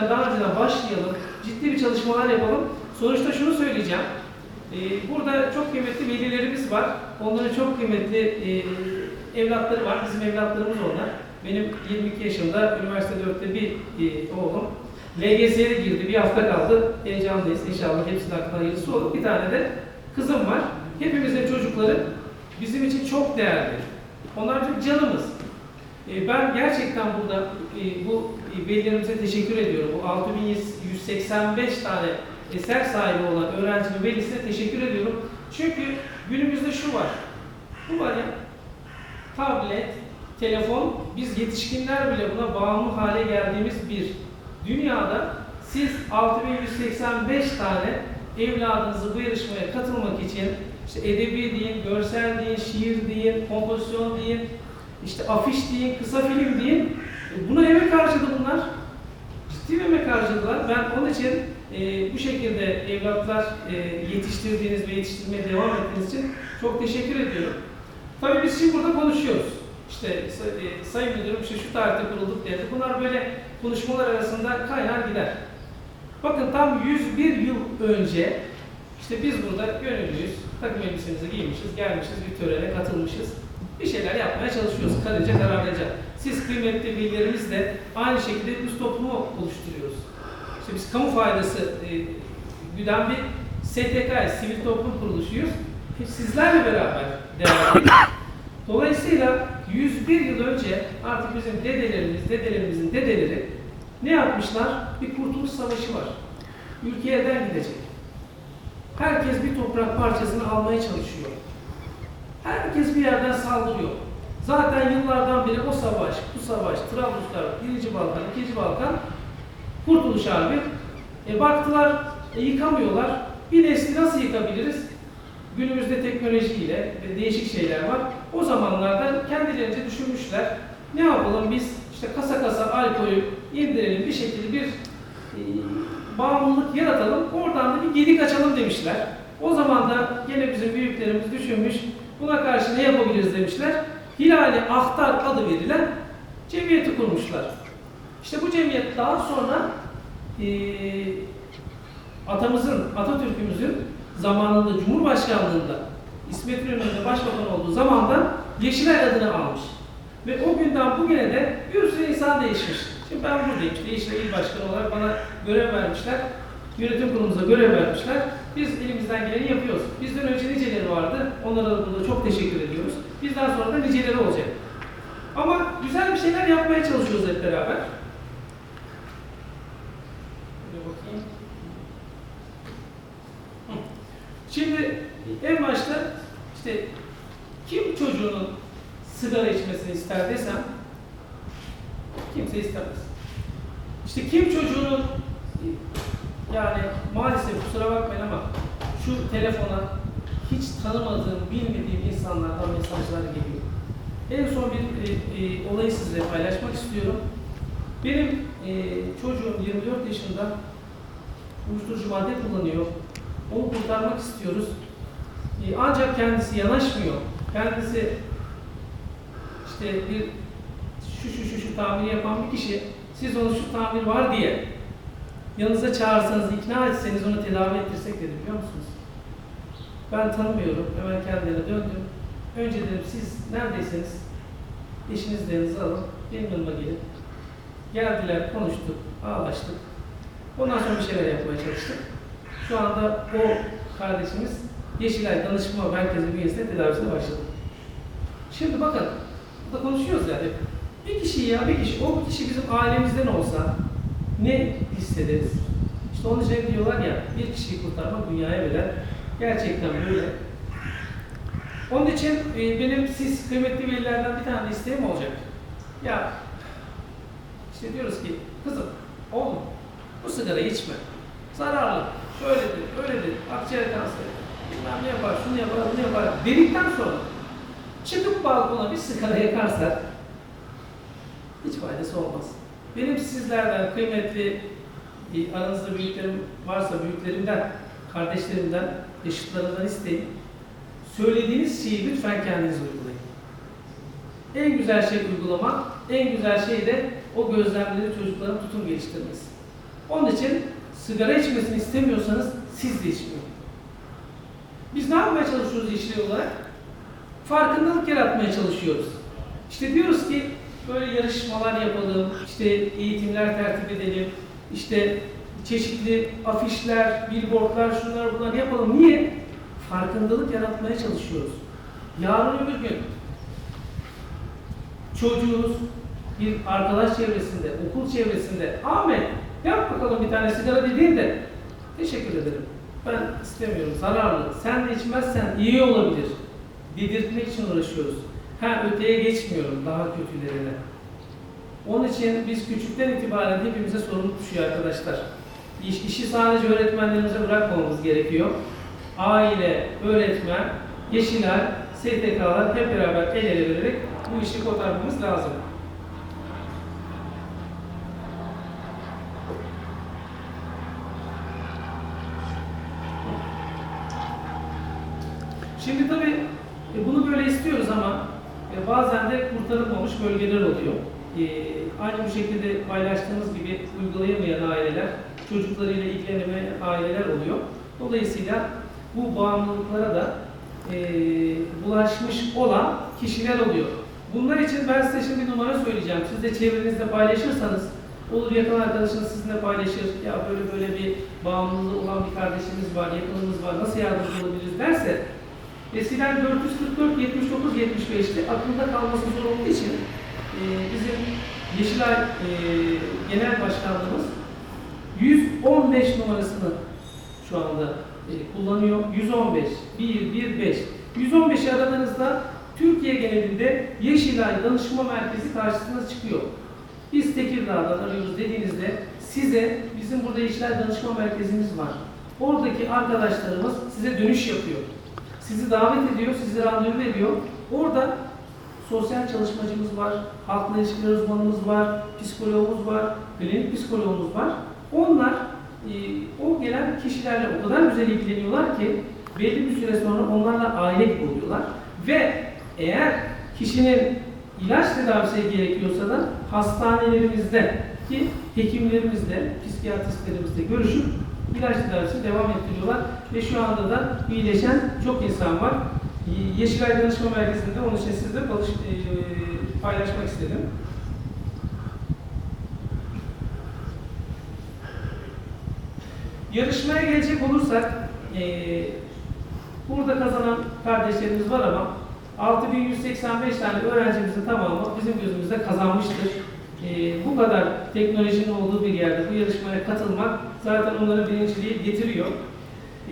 önceden, daha önceden başlayalım. Ciddi bir çalışmalar yapalım. Sonuçta şunu söyleyeceğim. Ee, burada çok kıymetli velilerimiz var. Onların çok kıymetli e, evlatları var. Bizim evlatlarımız onlar. Benim 22 yaşında, üniversite 4'te bir e, oğlum. LGS'ye girdi, bir hafta kaldı. Heyecanlıyız. İnşallah hepsinin aklına hayırlısı olur. Bir tane de kızım var. Hepimizin çocukları bizim için çok değerli. Onlar çok canımız. E, Ben gerçekten burada e, bu e, velilerimize teşekkür ediyorum. Bu 6185 tane eser sahibi olan öğrencinin velisine teşekkür ediyorum. Çünkü günümüzde şu var. Bu var ya, tablet, telefon, biz yetişkinler bile buna bağımlı hale geldiğimiz bir dünyada siz 6185 tane evladınızı bu yarışmaya katılmak için işte edebi deyin, görsel deyin, şiir deyin, kompozisyon deyin, işte afiş deyin, kısa film deyin. E, Buna emek harcadı bunlar. Ciddi bir emek harcadılar. Ben onun için e, bu şekilde evlatlar e, yetiştirdiğiniz ve yetiştirmeye devam ettiğiniz için çok teşekkür ediyorum. Tabii biz şimdi burada konuşuyoruz. İşte e, Sayın Müdürüm işte şu tarihte kurulduk dedi. Bunlar böyle konuşmalar arasında kaynar gider. Bakın tam 101 yıl önce işte biz burada gönüllüyüz. Takım elbisemizi giymişiz, gelmişiz, bir törene katılmışız. Bir şeyler yapmaya çalışıyoruz. Karınca kararlıca. Siz kıymetli velilerimiz de aynı şekilde biz toplumu oluşturuyoruz. İşte biz kamu faydası e, güden bir STK, sivil toplum kuruluşuyuz. Hep sizlerle beraber devam ediyoruz. Dolayısıyla 101 yıl önce artık bizim dedelerimiz, dedelerimizin dedeleri ne yapmışlar? Bir kurtuluş savaşı var. Ülke gidecek. Herkes bir toprak parçasını almaya çalışıyor. Herkes bir yerden saldırıyor. Zaten yıllardan beri o savaş, bu savaş, Trabluslar, 1. Balkan, 2. Balkan, Kurtuluş Harbi. E baktılar, e, yıkamıyorlar. Bir nesli nasıl yıkabiliriz? Günümüzde teknolojiyle ve değişik şeyler var. O zamanlarda kendilerince düşünmüşler. Ne yapalım biz işte kasa kasa alkolü indirelim bir şekilde bir e, bağımlılık yaratalım. Oradan da bir gedik açalım demişler. O zaman da gene bizim büyüklerimiz düşünmüş. Buna karşı ne yapabiliriz demişler. Hilali Ahtar adı verilen cemiyeti kurmuşlar. İşte bu cemiyet daha sonra e, atamızın, Atatürk'ümüzün zamanında Cumhurbaşkanlığında İsmet İnönü'nün başbakan olduğu zamandan Yeşilay adını almış. Ve o günden bugüne de bir sürü insan değişmiş. Şimdi ben buradayım. İşte Yeşilay İl Başkanı olarak bana görev vermişler. Yönetim kurulumuza görev vermişler. Biz elimizden geleni yapıyoruz. Bizden önce niceleri vardı. Onlara da burada çok teşekkür ediyoruz. Bizden sonra da niceleri olacak. Ama güzel bir şeyler yapmaya çalışıyoruz hep beraber. Şimdi en başta işte kim çocuğunun sigara içmesini ister desem kimse istemez. İşte kim çocuğunun yani maalesef kusura bakmayın ama şu telefona hiç tanımadığım, bilmediğim insanlardan mesajlar geliyor. En son bir e, e, olayı sizinle paylaşmak istiyorum. Benim e, çocuğum 24 yaşında uyuşturucu madde kullanıyor. Onu kurtarmak istiyoruz. E, ancak kendisi yanaşmıyor. Kendisi işte bir şu şu şu şu tamiri yapan bir kişi siz onu şu tamir var diye yanınıza çağırsanız, ikna etseniz onu tedavi ettirsek dedi biliyor musunuz? Ben tanımıyorum. Hemen kendilerine döndüm. Önce dedim siz neredeyseniz eşinizle yanınıza alın. Benim yanıma gelin. Geldiler, konuştuk, ağlaştık. Ondan sonra bir şeyler yapmaya çalıştık. Şu anda o kardeşimiz Yeşilay Danışma Merkezi bünyesinde tedavisine başladı. Şimdi bakın, burada konuşuyoruz yani. Bir kişi ya, bir kişi, o kişi bizim ailemizden olsa ne hissederiz? İşte onun için diyorlar ya, bir kişiyi kurtarmak dünyaya bedel. Gerçekten böyle. Onun için e, benim siz kıymetli velilerden bir tane isteğim olacak. Ya işte diyoruz ki kızım, oğlum bu sigara içme. Zararlı. Şöyledir, öyledir. Akciğer kanseri. Bilmem ne yapar, şunu yapar, bunu yapar. Dedikten sonra çıkıp balkona bir sigara yakarsa hiç faydası olmaz. Benim sizlerden kıymetli e, aranızda büyüklerim varsa büyüklerimden, kardeşlerimden, yaşıtlarımdan isteyin. Söylediğiniz şeyi lütfen kendiniz uygulayın. En güzel şey uygulamak, en güzel şey de o gözlemleri çocukların tutum geliştirmesi. Onun için sigara içmesini istemiyorsanız siz de içmeyin. Biz ne yapmaya çalışıyoruz işleri olarak? Farkındalık yaratmaya çalışıyoruz. İşte diyoruz ki böyle yarışmalar yapalım, işte eğitimler tertip edelim, işte çeşitli afişler, billboardlar, şunlar bunlar yapalım. Niye? Farkındalık yaratmaya çalışıyoruz. Yarın öbür gün çocuğunuz bir arkadaş çevresinde, okul çevresinde Ahmet yap bakalım bir tane sigara dediğinde teşekkür ederim. Ben istemiyorum, zararlı. Sen de içmezsen iyi olabilir. Dedirtmek için uğraşıyoruz. Ha öteye geçmiyorum, daha kötülerine. Onun için biz küçükten itibaren hepimize sorumluluk düşüyor arkadaşlar. İş, işi sadece öğretmenlerimize bırakmamamız gerekiyor. Aile, öğretmen, Yeşilay, STK'lar hep beraber el ele vererek bu işi kotarmamız lazım. Şimdi tabii e, bunu böyle istiyoruz ama e, bazen de kurtarılmamış bölgeler oluyor. E, Aynı bu şekilde paylaştığımız gibi uygulayamayan aileler, çocuklarıyla ilgilenemeyen aileler oluyor. Dolayısıyla bu bağımlılıklara da e, bulaşmış olan kişiler oluyor. Bunlar için ben size şimdi bir numara söyleyeceğim. Siz de çevrenizde paylaşırsanız, olur yakın arkadaşınız sizinle paylaşır, ya böyle böyle bir bağımlılığı olan bir kardeşimiz var, yakınımız var, nasıl yardımcı olabiliriz derse, Eskiden 444 79 75'te aklında kalması zor olduğu için e, bizim Yeşilay e, Genel Başkanlığımız 115 numarasını şu anda e, kullanıyor. 115 115 115'i aradığınızda Türkiye genelinde Yeşilay Danışma Merkezi karşısına çıkıyor. Biz Tekirdağ'dan arıyoruz dediğinizde size bizim burada Yeşilay Danışma Merkezimiz var. Oradaki arkadaşlarımız size dönüş yapıyor. Sizi davet ediyor, sizi randevu veriyor. Orada sosyal çalışmacımız var, halkla ilişkiler uzmanımız var, psikologumuz var, klinik psikologumuz var. Onlar e, o gelen kişilerle o kadar güzel ilgileniyorlar ki belli bir süre sonra onlarla aile gibi oluyorlar. Ve eğer kişinin ilaç tedavisi gerekiyorsa da hastanelerimizde ki hekimlerimizle, psikiyatristlerimizle görüşüp ilaç tedavisine devam ettiriyorlar ve şu anda da iyileşen çok insan var. Yeşilay Danışma Merkezi'nde onun için sizle paylaş, e, paylaşmak istedim. Yarışmaya gelecek olursak e, burada kazanan kardeşlerimiz var ama 6185 tane öğrencimizin tamamı bizim gözümüzde kazanmıştır. E, bu kadar teknolojinin olduğu bir yerde bu yarışmaya katılmak zaten onların birinciliği getiriyor.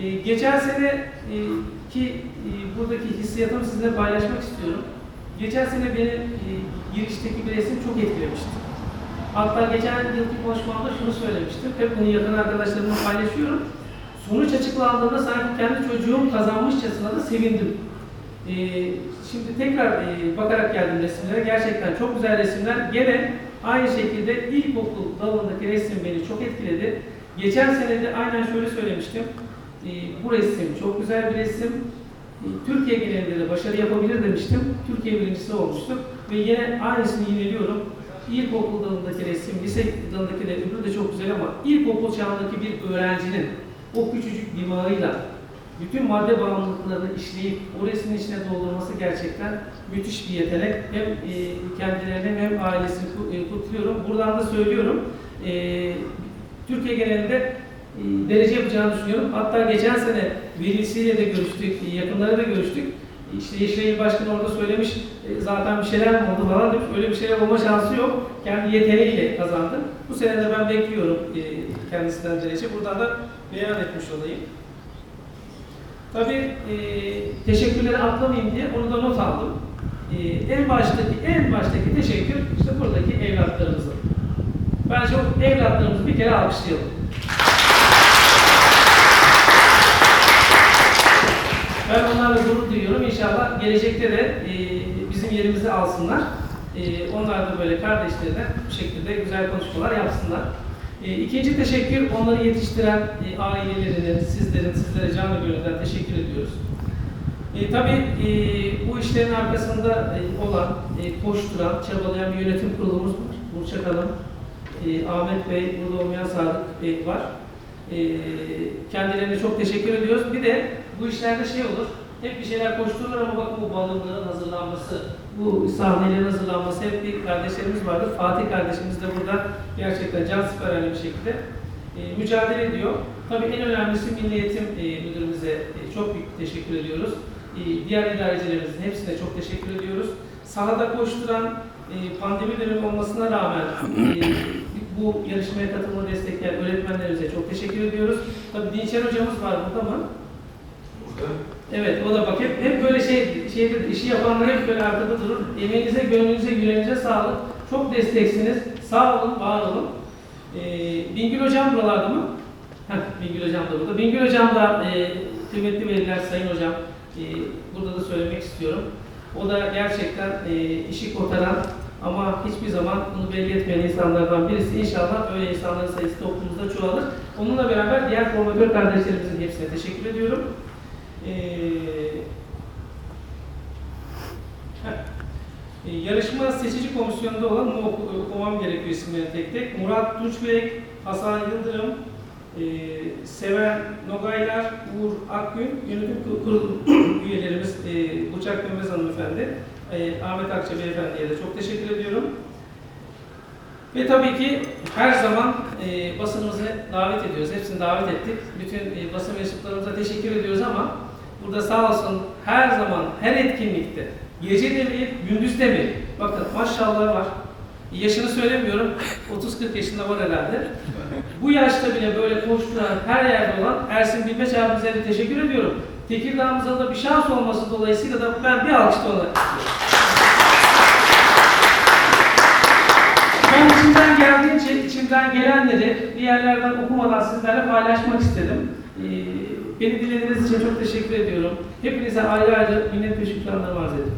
E, geçen sene e, ki e, buradaki hissiyatımı sizinle paylaşmak istiyorum. Geçen sene beni e, girişteki bir resim çok etkilemişti. Hatta geçen yılki konuşmamda şunu söylemiştim. Hep bunu yakın arkadaşlarımla paylaşıyorum. Sonuç açıklandığında sanki kendi çocuğum kazanmışçasına da sevindim. E, şimdi tekrar e, bakarak geldim resimlere. Gerçekten çok güzel resimler. Gene aynı şekilde ilkokul dalındaki resim beni çok etkiledi. Geçen sene de aynen şöyle söylemiştim. E, bu resim çok güzel bir resim. E, Türkiye genelinde de başarı yapabilir demiştim. Türkiye birincisi olmuştuk. Ve yine aynısını yineliyorum. İlkokul dalındaki resim, lise dalındaki de öbürü de çok güzel ama ilkokul çağındaki bir öğrencinin o küçücük dimağıyla bütün madde bağımlılıklarını işleyip o resmin içine doldurması gerçekten müthiş bir yetenek. Hem e, kendilerini hem ailesini ku- e, kutluyorum. Buradan da söylüyorum. E, Türkiye genelinde derece yapacağını düşünüyorum. Hatta geçen sene velisiyle de görüştük, e, yakınlarıyla da görüştük. İşte Yeşilay Başkanı orada söylemiş, e, zaten bir şeyler mi oldu falan demiş. Öyle bir şeyler olma şansı yok. Kendi yeteneğiyle kazandı. Bu sene de ben bekliyorum e, kendisinden derece. Buradan da beyan etmiş olayım. Tabii e, teşekkürleri atlamayayım diye onu da not aldım. E, en baştaki en baştaki teşekkür işte buradaki evlatlarımızın. Bence o evlatlarımızı bir kere alkışlayalım. Ben onlarla gurur duyuyorum. İnşallah gelecekte de e, bizim yerimizi alsınlar. E, onlar da böyle kardeşlerine bu şekilde güzel konuşmalar yapsınlar. E, ikinci teşekkür onları yetiştiren e, ailelerine, sizlerin, sizlere canı gönülden teşekkür ediyoruz. E, tabii e, bu işlerin arkasında e, olan, e, koşturan, çabalayan bir yönetim kurulumuz var. Burçak Hanım, e, Ahmet Bey, burada olmayan Sadık Bey var. E, kendilerine çok teşekkür ediyoruz. Bir de bu işlerde şey olur, hep bir şeyler koştururlar ama bakın bu balonların hazırlanması, bu sahnelerin hazırlanması hep bir kardeşlerimiz vardı. Fatih kardeşimiz de burada gerçekten can siperhane bir şekilde e, mücadele ediyor. Tabii en önemlisi Milli Eğitim e, Müdürümüze e, çok büyük teşekkür ediyoruz. E, diğer idarecilerimizin hepsine çok teşekkür ediyoruz. Sahada koşturan e, pandemi dönemi olmasına rağmen e, bu yarışmaya katılımı destekleyen öğretmenlerimize çok teşekkür ediyoruz. Tabii Dinçer hocamız var burada mı? Evet, o da bak hep, hep böyle şey, şeyde işi yapanlar hep böyle arkada durur. Emeğinize, gönlünüze, yüreğinize sağlık. Çok desteksiniz. Sağ olun, var olun. Ee, Bingül Hocam buralarda mı? Heh, Bingül Hocam da burada. Bingül Hocam da e, kıymetli veliler, Sayın Hocam, e, burada da söylemek istiyorum. O da gerçekten e, işi kotaran ama hiçbir zaman bunu belli etmeyen insanlardan birisi. İnşallah öyle insanların sayısı toplumumuzda çoğalır. Onunla beraber diğer formatör kardeşlerimizin hepsine teşekkür ediyorum. Ee. Ee, yarışma seçici komisyonunda olan oku- okumam gerekiyor isimleri tek tek. Murat Tunçbek, Hasan Yıldırım, e, Seven Nogaylar, Uğur Akgün, yönetim Kur- kurulu üyelerimiz e, Buçak Dönmez hanımefendi, e, Ahmet Akça beyefendiye de çok teşekkür ediyorum. Ve tabii ki her zaman e, basınımızı davet ediyoruz. Hepsini davet ettik. Bütün e, basın mensuplarımıza teşekkür ediyoruz ama burada sağ olsun her zaman, her etkinlikte, gece de mi, gündüz de mi? Bakın maşallah var. Yaşını söylemiyorum, 30-40 yaşında var herhalde. Bu yaşta bile böyle koşturan, her yerde olan Ersin Bilmeç abimize de teşekkür ediyorum. Tekirdağ'ımıza da bir şans olması dolayısıyla da ben bir alkış da ona Ben içimden geldiğince, içimden gelenleri bir yerlerden okumadan sizlerle paylaşmak istedim. Ee, beni dinlediğiniz için çok teşekkür ediyorum. Hepinize ayrı ayrı minnet ve şükranlarımı arz ederim.